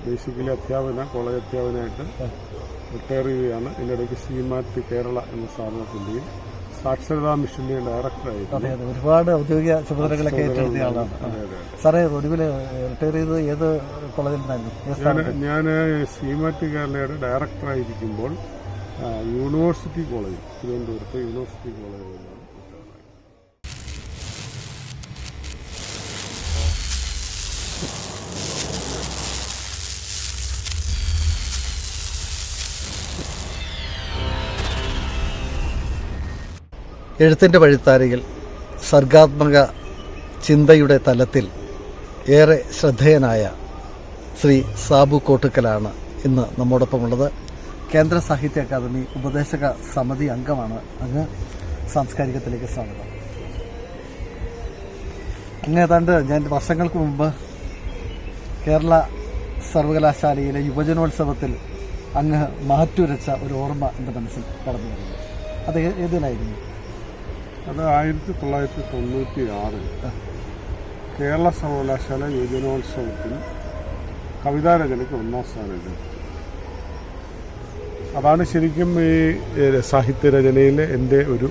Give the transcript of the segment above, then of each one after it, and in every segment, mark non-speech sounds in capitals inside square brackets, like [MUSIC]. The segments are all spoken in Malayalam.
ബേസിക്കലി അധ്യാപന കോളേജ് അധ്യാപനമായിട്ട് റിട്ടയർ ചെയ്യുകയാണ്. എന്റെ ഇടയ്ക്ക് സീമാറ്റ് കേരള എന്ന സ്ഥാപനത്തിന്റെയും സാക്ഷരതാ ഡയറക്ടറായിരുന്നു അതെ അതെ. ഒരുപാട് ഔദ്യോഗിക ചുമതലകളൊക്കെ ഏറ്റെടുത്ത ആളാണ്. സാറേ ഒടുവിൽ റിട്ടയർ ചെയ്ത് ഏത് കോളേജിൽ നിന്നായിരുന്നു ഞാൻ സീമാറ്റ് കേരളയുടെ ഡയറക്ടറായിരിക്കുമ്പോൾ യൂണിവേഴ്സിറ്റി കോളേജ് തിരുവനന്തപുരത്ത് യൂണിവേഴ്സിറ്റി കോളേജിൽ എഴുത്തിന്റെ വഴിത്താരയിൽ സർഗാത്മക ചിന്തയുടെ തലത്തിൽ ഏറെ ശ്രദ്ധേയനായ ശ്രീ സാബു കോട്ടുക്കലാണ് ഇന്ന് നമ്മോടൊപ്പമുള്ളത്. കേന്ദ്ര സാഹിത്യ അക്കാദമി ഉപദേശക സമിതി അംഗമാണ് അങ്ങ് സാംസ്കാരികത്തിലേക്ക് സ്വാഗതം. അങ്ങ് ഏതാണ്ട് ഞാൻ വർഷങ്ങൾക്ക് മുമ്പ് കേരള സർവകലാശാലയിലെ യുവജനോത്സവത്തിൽ അങ്ങ് മാറ്റുരച്ച ഒരു ഓർമ്മ എന്റെ മനസ്സിൽ കടന്നു വരുന്നു. അത് ഏതിനായിരുന്നു അത് ആയിരത്തി തൊള്ളായിരത്തി തൊണ്ണൂറ്റി ആറിൽ കേരള സർവകലാശാല യുവജനോത്സവത്തിൽ കവിതാരചനയ്ക്ക് ഒന്നാം സ്ഥാനം ഉണ്ട് അതാണ് ശരിക്കും ഈ സാഹിത്യ സാഹിത്യരചനയിലെ എന്റെ ഒരു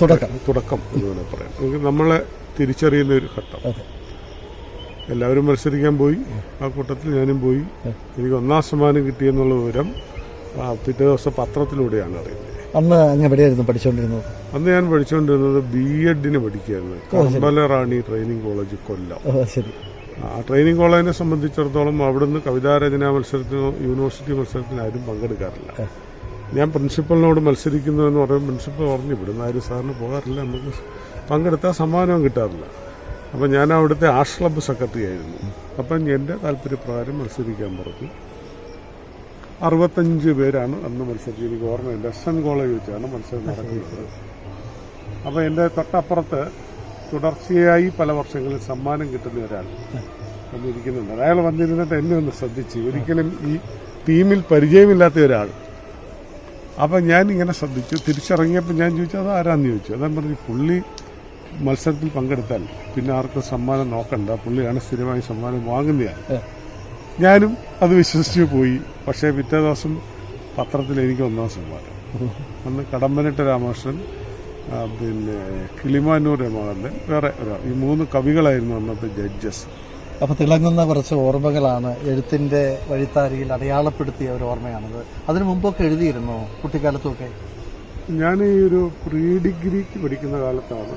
തുടക്കം. തുടക്കം എന്ന് വേണമെങ്കിൽ പറയാം. എനിക്ക് നമ്മളെ തിരിച്ചറിയുന്ന ഒരു ഘട്ടം. എല്ലാവരും മത്സരിക്കാൻ പോയി. ആ കൂട്ടത്തിൽ ഞാനും പോയി. എനിക്ക് ഒന്നാം സമ്മാനം കിട്ടിയെന്നുള്ള വിവരം പിറ്റേ ദിവസം പത്രത്തിലൂടെയാണ് അറിയുന്നത്. അന്ന് അങ്ങ് എവിടെയായിരുന്നു പഠിച്ചുകൊണ്ടിരുന്നത് അന്ന് ഞാൻ പഠിച്ചുകൊണ്ടിരുന്നത് ബി എഡിന് പഠിക്കുകയായിരുന്നു കമ്പല റാണി ട്രെയിനിങ് കോളേജ് കൊല്ലം. ശരി. ആ ട്രെയിനിങ് കോളേജിനെ സംബന്ധിച്ചിടത്തോളം അവിടുന്ന് കവിതാരചനാ മത്സരത്തിനോ യൂണിവേഴ്സിറ്റി മത്സരത്തിനോ ആരും പങ്കെടുക്കാറില്ല. ഞാൻ പ്രിൻസിപ്പലിനോട് മത്സരിക്കുന്നു എന്ന് പ്രിൻസിപ്പൾ പ്രിൻസിപ്പൽ പറഞ്ഞു ഇവിടുന്ന് ആരും സാറിന് പോകാറില്ല നമുക്ക് പങ്കെടുത്താൽ സമ്മാനവും കിട്ടാറില്ല. അപ്പം ഞാൻ അവിടുത്തെ ആർട്സ് ക്ലബ്ബ് സെക്രട്ടറി ആയിരുന്നു. അപ്പം എന്റെ താല്പര്യപ്രകാരം മത്സരിക്കാൻ പറഞ്ഞു. അറുപത്തഞ്ച് പേരാണ് അന്ന് മത്സരിച്ചത്. എനിക്ക് ഓർമ്മയില്ല. എസ് എൻ കോളേജ് വെച്ചാണ് മത്സരം നടക്കുന്നത്. അപ്പോൾ എന്റെ തൊട്ടപ്പുറത്ത് തുടർച്ചയായി പല വർഷങ്ങളിൽ സമ്മാനം കിട്ടുന്ന ഒരാൾ വന്നിരിക്കുന്നുണ്ട്. അയാൾ വന്നിരുന്നിട്ട് എന്നെ ഒന്ന് ശ്രദ്ധിച്ച്. ഒരിക്കലും ഈ ടീമിൽ പരിചയമില്ലാത്ത ഒരാൾ. അപ്പം ഞാൻ ഇങ്ങനെ ശ്രദ്ധിച്ചു. തിരിച്ചിറങ്ങിയപ്പോൾ ഞാൻ ചോദിച്ചു അത് ആരാന്ന് ചോദിച്ചു? അതാണ് പറഞ്ഞു പുള്ളി മത്സരത്തിൽ പങ്കെടുത്താൽ പിന്നെ ആർക്കും സമ്മാനം നോക്കണ്ട. പുള്ളിയാണ് സ്ഥിരമായി സമ്മാനം വാങ്ങുന്നതാണ് ഞാനും അത് വിശ്വസിച്ച് പോയി. പക്ഷേ പിറ്റേ ദിവസം പത്രത്തിൽ എനിക്ക് ഒന്നാം സമ്മാനം. അന്ന് കടമ്പനിട്ട രാമകൃഷ്ണൻ പിന്നെ കിളിമാനൂർ രാമകൃഷ്ണൻ വേറെ ഒരാൾ ഈ മൂന്ന് കവികളായിരുന്നു അന്നത്തെ ജഡ്ജസ്. അപ്പൊ തിളങ്ങുന്ന കുറച്ച് ഓർമ്മകളാണ് എഴുത്തിന്റെ വഴിത്താരിയിൽ അടയാളപ്പെടുത്തിയ ഒരു ഓർമ്മയാണത്. അതിനു മുമ്പൊക്കെ എഴുതിയിരുന്നോ കുട്ടിക്കാലത്തൊക്കെ? ഞാൻ ഈ ഒരു പ്രീ ഡിഗ്രിക്ക് പഠിക്കുന്ന കാലത്താണ്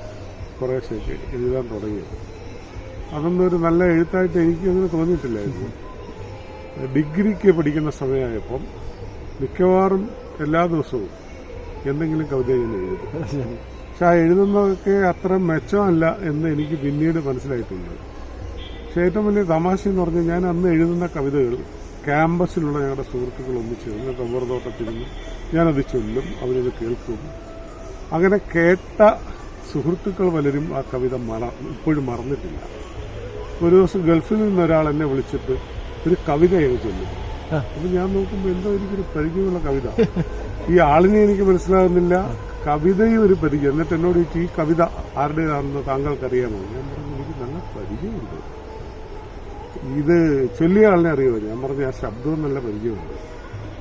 കുറേശ്ശേക്ക് എഴുതാൻ തുടങ്ങിയത്. അതൊന്നും ഒരു നല്ല എഴുത്തായിട്ട് എനിക്ക് അങ്ങനെ തോന്നിയിട്ടില്ലായിരുന്നു. ഡിഗ്രിക്ക് പഠിക്കുന്ന സമയമായപ്പം മിക്കവാറും എല്ലാ ദിവസവും എന്തെങ്കിലും കവിത ഞാൻ എഴുതും. പക്ഷെ ആ എഴുതുന്നതൊക്കെ അത്ര മെച്ചമല്ല എന്ന് എനിക്ക് പിന്നീട് മനസ്സിലായിട്ടുണ്ട് പക്ഷെ ഏറ്റവും വലിയ തമാശ എന്ന് പറഞ്ഞാൽ ഞാൻ അന്ന് എഴുതുന്ന കവിതകൾ ക്യാമ്പസിലുള്ള ഞങ്ങളുടെ സുഹൃത്തുക്കൾ ഒന്നിച്ച് ചേർന്ന് റബ്ബർ തോട്ടത്തിരുന്ന് ഞാനത് ചൊല്ലും അവരത് കേൾക്കും. അങ്ങനെ കേട്ട സുഹൃത്തുക്കൾ പലരും ആ കവിത മറ ഇപ്പോഴും മറന്നിട്ടില്ല. ഒരു ദിവസം ഗൾഫിൽ നിന്ന് ഒരാൾ എന്നെ വിളിച്ചിട്ട് ഒരു കവിത എഴുതുന്നു. അപ്പൊ ഞാൻ നോക്കുമ്പോ എന്തോ എനിക്കൊരു പരിചയമുള്ള കവിത. ഈ ആളിനെ എനിക്ക് മനസ്സിലാകുന്നില്ല. കവിതയും ഒരു പരിചയം. എന്നിട്ട് എന്നോട് ചോദിച്ചു, ഈ കവിത ആരുടേതാണെന്ന് താങ്കൾക്കറിയാമോ? ഞാൻ പറഞ്ഞു എനിക്ക് നല്ല പരിചയമുണ്ട്. ഇത് ചൊല്ലിയ ആളിനെ അറിയുമോ? ഞാൻ പറഞ്ഞു ആ ശബ്ദവും നല്ല പരിചയമുണ്ട്.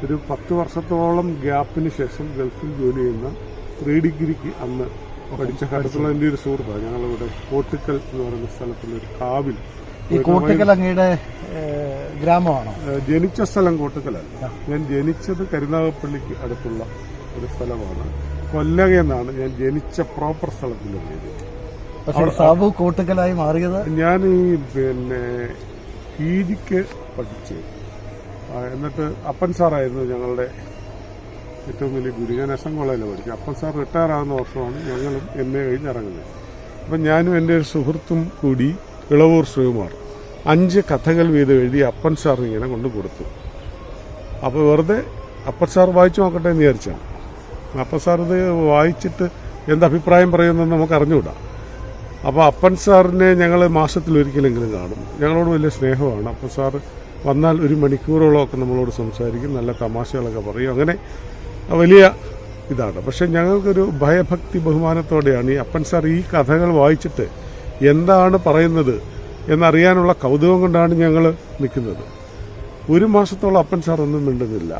ഒരു പത്ത് വർഷത്തോളം ഗ്യാപ്പിന് ശേഷം ഗൾഫിൽ ജോലി ചെയ്യുന്ന ത്രീ ഡിഗ്രിക്ക് അന്ന് പഠിച്ച കാലത്തുള്ള എന്റെ ഒരു സുഹൃത്താണ്. ഞങ്ങളിവിടെ കോട്ടിക്കൽ എന്ന് പറയുന്ന സ്ഥലത്തുള്ള ഒരു കാവിൽ ഈ കോട്ടക്കൽ അങ്ങയുടെ ഗ്രാമമാണോ? ജനിച്ച സ്ഥലം കോട്ടുക്കലല്ല ഞാൻ ജനിച്ചത് കരുനാഗപ്പള്ളിക്ക് അടുത്തുള്ള ഒരു സ്ഥലമാണ്. കൊല്ലക എന്നാണ് ഞാൻ ജനിച്ച പ്രോപ്പർ സ്ഥലത്തിന്റെ പേര്. പക്ഷെ സാബു കോട്ടക്കലായി മാറിയത്? ഞാൻ ഈ പിന്നെ പി ജിക്ക് പഠിച്ച് എന്നിട്ട് അപ്പൻ സാറായിരുന്നു ഞങ്ങളുടെ ഏറ്റവും വലിയ ഗുരു. ഞാൻ എസ് എം കോളേജിൽ പഠിച്ചു അപ്പൻ സാർ റിട്ടയർ ആകുന്ന വർഷമാണ് ഞങ്ങളും എം എ കഴിഞ്ഞിറങ്ങുന്നത് അപ്പം ഞാനും എന്റെ ഒരു സുഹൃത്തും കൂടി ഇളവൂർ ശ്രീകുമാർ അഞ്ച് കഥകൾ വീതം എഴുതി അപ്പൻ സാർ ഇങ്ങനെ കൊണ്ട് കൊടുത്തു. അപ്പോൾ വെറുതെ അപ്പൻ സാർ വായിച്ചു നോക്കട്ടെ എന്ന് വിചാരിച്ചാണ്. അപ്പൻ സാർ ഇത് വായിച്ചിട്ട് എന്ത് അഭിപ്രായം പറയുമെന്ന് നമുക്ക് അറിഞ്ഞുകൂടാ. അപ്പോൾ അപ്പൻ സാറിനെ ഞങ്ങൾ മാസത്തിലൊരിക്കലെങ്കിലും കാണും. ഞങ്ങളോട് വലിയ സ്നേഹമാണ്. അപ്പൻ സാർ വന്നാൽ ഒരു മണിക്കൂറോളമൊക്കെ നമ്മളോട് സംസാരിക്കും. നല്ല തമാശകളൊക്കെ പറയും. അങ്ങനെ വലിയ ഇതാണ്. പക്ഷേ ഞങ്ങൾക്കൊരു ഭയഭക്തി ബഹുമാനത്തോടെയാണ് ഈ അപ്പൻ സാർ ഈ കഥകൾ വായിച്ചിട്ട് എന്താണ് പറയുന്നത് എന്നറിയാനുള്ള കൗതുകം കൊണ്ടാണ് ഞങ്ങൾ നിൽക്കുന്നത്. ഒരു മാസത്തോളം അപ്പൻ സാർ ഒന്നും മിണ്ടുന്നില്ല.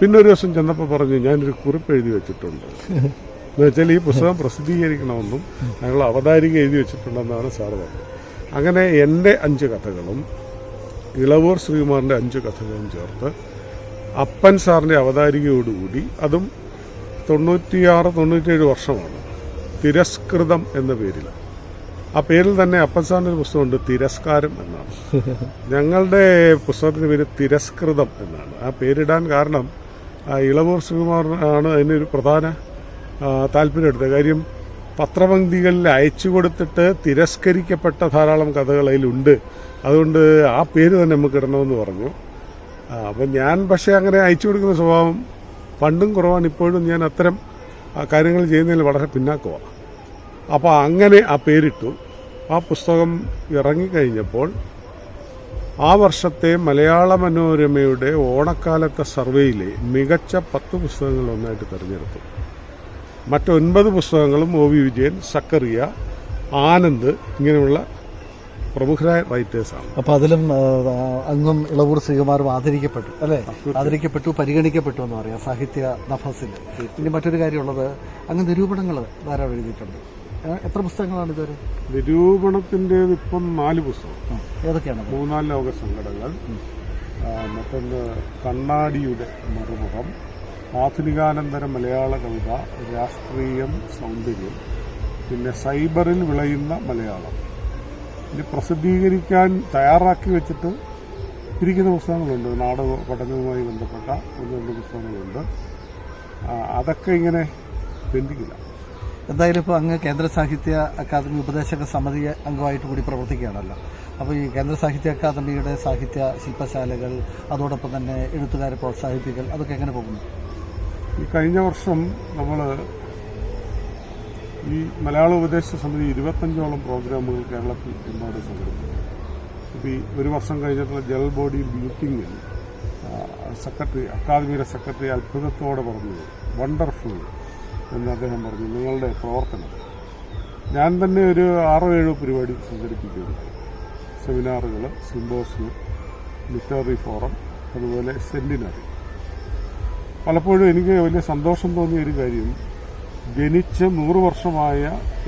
പിന്നെ ഒരു ദിവസം ചെന്നപ്പോൾ പറഞ്ഞു ഞാനൊരു കുറിപ്പ് എഴുതി വെച്ചിട്ടുണ്ട്. എന്ന് വെച്ചാൽ ഈ പുസ്തകം പ്രസിദ്ധീകരിക്കണമെന്നും ഞങ്ങൾ അവതാരിക എഴുതി വെച്ചിട്ടുണ്ടെന്നാണ് സാർ പറഞ്ഞത്. അങ്ങനെ എന്റെ അഞ്ച് കഥകളും ഇളവൂർ ശ്രീകുമാറിന്റെ അഞ്ച് കഥകളും ചേർത്ത് അപ്പൻ സാറിന്റെ അവതാരികയോടുകൂടി അതും തൊണ്ണൂറ്റിയാറ് തൊണ്ണൂറ്റിയേഴ് വർഷമാണ്. തിരസ്കൃതം എന്ന പേരിൽ ആ പേരിൽ തന്നെ അപ്പൻ സാറിന്റെ ഒരു പുസ്തകമുണ്ട് തിരസ്കാരം എന്നാണ്. ഞങ്ങളുടെ പുസ്തകത്തിന്റെ പേര് തിരസ്കൃതം എന്നാണ്. ആ പേരിടാൻ കാരണം ഇളവൂർ ശ്രീകുമാർ ആണ് അതിനൊരു പ്രധാന താല്പര്യം എടുത്തത്. കാര്യം പത്രപങ്ക്തികളിൽ അയച്ചു കൊടുത്തിട്ട് തിരസ്കരിക്കപ്പെട്ട ധാരാളം കഥകൾ അതിലുണ്ട്. അതുകൊണ്ട് ആ പേര് തന്നെ നമുക്ക് ഇടണമെന്ന് പറഞ്ഞു. അപ്പം ഞാൻ പക്ഷേ അങ്ങനെ അയച്ചു കൊടുക്കുന്ന സ്വഭാവം പണ്ടും കുറവാണ്. ഇപ്പോഴും ഞാൻ അത്തരം കാര്യങ്ങൾ ചെയ്യുന്നതിൽ വളരെ പിന്നാക്കമാണ്. അപ്പോൾ അങ്ങനെ ആ പേരിട്ടു. ആ പുസ്തകം ഇറങ്ങിക്കഴിഞ്ഞപ്പോൾ ആ വർഷത്തെ മലയാള മനോരമയുടെ ഓണക്കാലത്തെ സർവേയിലെ മികച്ച പത്ത് പുസ്തകങ്ങൾ ഒന്നായിട്ട് തിരഞ്ഞെടുത്തു. മറ്റൊൻപത് പുസ്തകങ്ങളും ഒ വി വിജയൻ സക്കറിയ ആനന്ദ് ഇങ്ങനെയുള്ള പ്രമുഖരായ റൈറ്റേഴ്സാണ് അപ്പൊ അതിലും അങ്ങും ഇളവൂർ ശ്രീകുമാറും ആദരിക്കപ്പെട്ടു അല്ലെ? ആദരിക്കപ്പെട്ടു പരിഗണിക്കപ്പെട്ടു എന്ന് പറയാം സാഹിത്യ നഫസിൽ ഇനി മറ്റൊരു കാര്യമുള്ളത് അങ്ങ് നിരൂപണങ്ങൾ ധാരാളം എഴുതിയിട്ടുണ്ട്. എത്ര പുസ്തകങ്ങളാണ് ഇതുവരെ? നിരൂപണത്തിന്റെത് ഇപ്പം നാല് പുസ്തകം. ഏതൊക്കെയാണ് മൂന്നാൽ ലോക ആ, മറ്റൊന്ന് കണ്ണാടിയുടെ മറുമുഖം. ആധുനികാനന്തര മലയാള കവിത രാഷ്ട്രീയം സൗന്ദര്യം. പിന്നെ സൈബറിൽ വിളയുന്ന മലയാളം. ഇനി പ്രസിദ്ധീകരിക്കാൻ തയ്യാറാക്കി വെച്ചിട്ട് ഇരിക്കുന്ന പുസ്തകങ്ങളുണ്ട്. നാടക പഠനവുമായി ബന്ധപ്പെട്ട ഒന്ന് രണ്ട് പുസ്തകങ്ങളുണ്ട്. അതൊക്കെ ഇങ്ങനെ ബന്ധിക്കില്ല എന്തായാലും ഇപ്പോൾ അങ്ങ് കേന്ദ്ര സാഹിത്യ അക്കാദമി ഉപദേശക സമിതി അംഗമായിട്ട് കൂടി പ്രവർത്തിക്കുകയാണല്ലോ. അപ്പോൾ ഈ കേന്ദ്ര സാഹിത്യ അക്കാദമിയുടെ സാഹിത്യ ശില്പശാലകൾ അതോടൊപ്പം തന്നെ എഴുത്തുകാരെ പ്രോത്സാഹിപ്പിക്കൽ അതൊക്കെ എങ്ങനെ പോകുന്നു? ഈ കഴിഞ്ഞ വർഷം നമ്മൾ ഈ മലയാള ഉപദേശ സമിതി ഇരുപത്തഞ്ചോളം പ്രോഗ്രാമുകൾ കേരളത്തിൽ എന്നോട് സംഘടിപ്പിച്ചു. ഇപ്പോൾ ഈ ഒരു വർഷം കഴിഞ്ഞിട്ടുള്ള ജനറൽ ബോഡി മീറ്റിംഗിൽ സെക്രട്ടറി അക്കാദമിയുടെ സെക്രട്ടറി അത്ഭുതത്തോടെ പറഞ്ഞു. വണ്ടർഫുൾ എന്ന് അദ്ദേഹം പറഞ്ഞു. നിങ്ങളുടെ പ്രവർത്തനം. ഞാൻ തന്നെ ഒരു ആറോ ഏഴോ പരിപാടി സംഘടിപ്പിക്കുന്നു. സെമിനാറുകൾ സിമ്പോസിയം ലിറ്റററി ഫോറം അതുപോലെ സെമിനാറി പലപ്പോഴും എനിക്ക് വലിയ സന്തോഷം തോന്നിയ ഒരു കാര്യം ജനിച്ച് നൂറ് വർഷമായ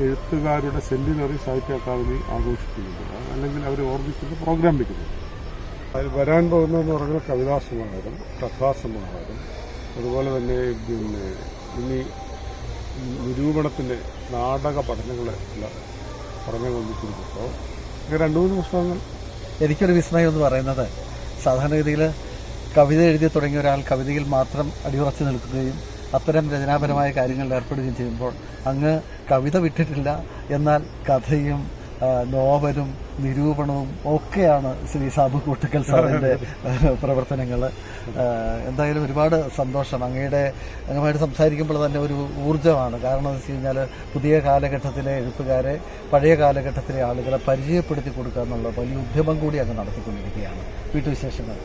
എഴുത്തുകാരുടെ സെന്റിനറി സാഹിത്യ അക്കാദമി ആഘോഷിക്കുന്നുണ്ട്. അല്ലെങ്കിൽ അവർ ഓർമ്മിക്കുന്ന പ്രോഗ്രാം വയ്ക്കുന്നുണ്ട് അതിൽ വരാൻ പോകുന്നതെന്ന് പറഞ്ഞാൽ കവിതാസമാഹാരം കഥാസമാഹാരം അതുപോലെ തന്നെ പിന്നെ ഇനി നിരൂപണത്തിന്റെ നാടക പഠനങ്ങൾ പറഞ്ഞു കൊണ്ടിരിക്കുന്ന പുസ്തകം രണ്ട് മൂന്ന് പുസ്തകങ്ങൾ. എനിക്കൊരു വിസ്മയം എന്ന് പറയുന്നത് സാധാരണഗതിയിൽ കവിത എഴുതി തുടങ്ങിയ ഒരാൾ കവിതയിൽ മാത്രം അടിയുറച്ചു നിൽക്കുകയും അത്തരം രചനാപരമായ കാര്യങ്ങളിൽ ഏർപ്പെടുകയും ചെയ്യുമ്പോൾ അങ്ങ് കവിത വിട്ടിട്ടില്ല എന്നാൽ കഥയും നോവലും നിരൂപണവും ഒക്കെയാണ് ശ്രീ സാബു കൂട്ടക്കൽ സാറിന്റെ പ്രവർത്തനങ്ങൾ എന്തായാലും ഒരുപാട് സന്തോഷം. അങ്ങയുടെ അങ്ങുമായിട്ട് സംസാരിക്കുമ്പോൾ തന്നെ ഒരു ഊർജമാണ്. കാരണം എന്ന് വെച്ച് കഴിഞ്ഞാൽ പുതിയ കാലഘട്ടത്തിലെ എഴുത്തുകാരെ പഴയ കാലഘട്ടത്തിലെ ആളുകളെ പരിചയപ്പെടുത്തി കൊടുക്കുക എന്നുള്ള വലിയ ഉദ്യമം കൂടി അങ്ങ് നടത്തിക്കൊണ്ടിരിക്കുകയാണ്. വീട്ടുവിശേഷങ്ങൾ.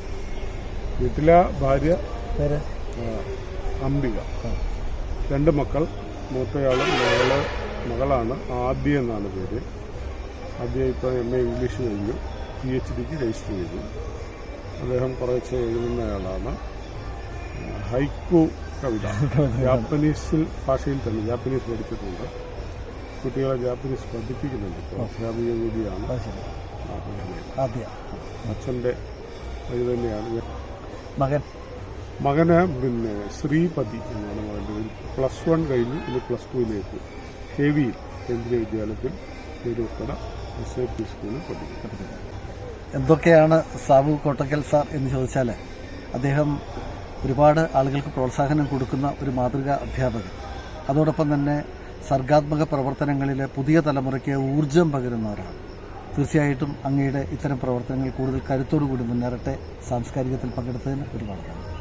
വീട്ടിലെ ഭാര്യ പേര്? അംബിക. രണ്ട് മക്കൾ മൂത്തയാളും മകൾ മകളാണ് ആദ്യ എന്നാണ് പേര്. ആദ്യ ഇപ്പോൾ എം എ ഇംഗ്ലീഷ് കഴിഞ്ഞു പി എച്ച് ഡിക്ക് രജിസ്റ്റർ ചെയ്തു. അദ്ദേഹം കുറച്ച് എഴുതുന്നയാളാണ് ആളാണ്. ഹൈക്കു കവിത [LAUGHS] ജാപ്പനീസിൽ ഭാഷയിൽ തന്നെ ജാപ്പനീസ് പഠിച്ചിട്ടുണ്ട്. കുട്ടികളെ ജാപ്പനീസ് പഠിപ്പിക്കുന്നുണ്ട് ഇപ്പോൾ. അധ്യാപിക കൂടിയാണ് അച്ഛന്റെ ഇത് തന്നെയാണ്. മകൻ. മകന് പിന്നെ ശ്രീപതി എന്നാണ് മകന്റെ പ്ലസ് വൺ കഴിഞ്ഞ് ഇനി പ്ലസ് ടുവിലേക്ക് കെ വിയിൽ കേന്ദ്രീയ വിദ്യാലയത്തിൽ തിരുവക്കട എന്തൊക്കെയാണ് സാബു കോട്ടക്കൽ സാർ എന്ന് ചോദിച്ചാൽ അദ്ദേഹം ഒരുപാട് ആളുകൾക്ക് പ്രോത്സാഹനം കൊടുക്കുന്ന ഒരു മാതൃകാ അധ്യാപകൻ. അതോടൊപ്പം തന്നെ സർഗാത്മക പ്രവർത്തനങ്ങളിൽ പുതിയ തലമുറയ്ക്ക് ഊർജം പകരുന്ന തീർച്ചയായിട്ടും അങ്ങയുടെ ഇത്തരം പ്രവർത്തനങ്ങൾ കൂടുതൽ കരുത്തോടുകൂടി മുന്നേറട്ടെ. സാംസ്കാരികത്തിൽ പങ്കെടുത്തതിന് ഒരുപാട് നന്ദി.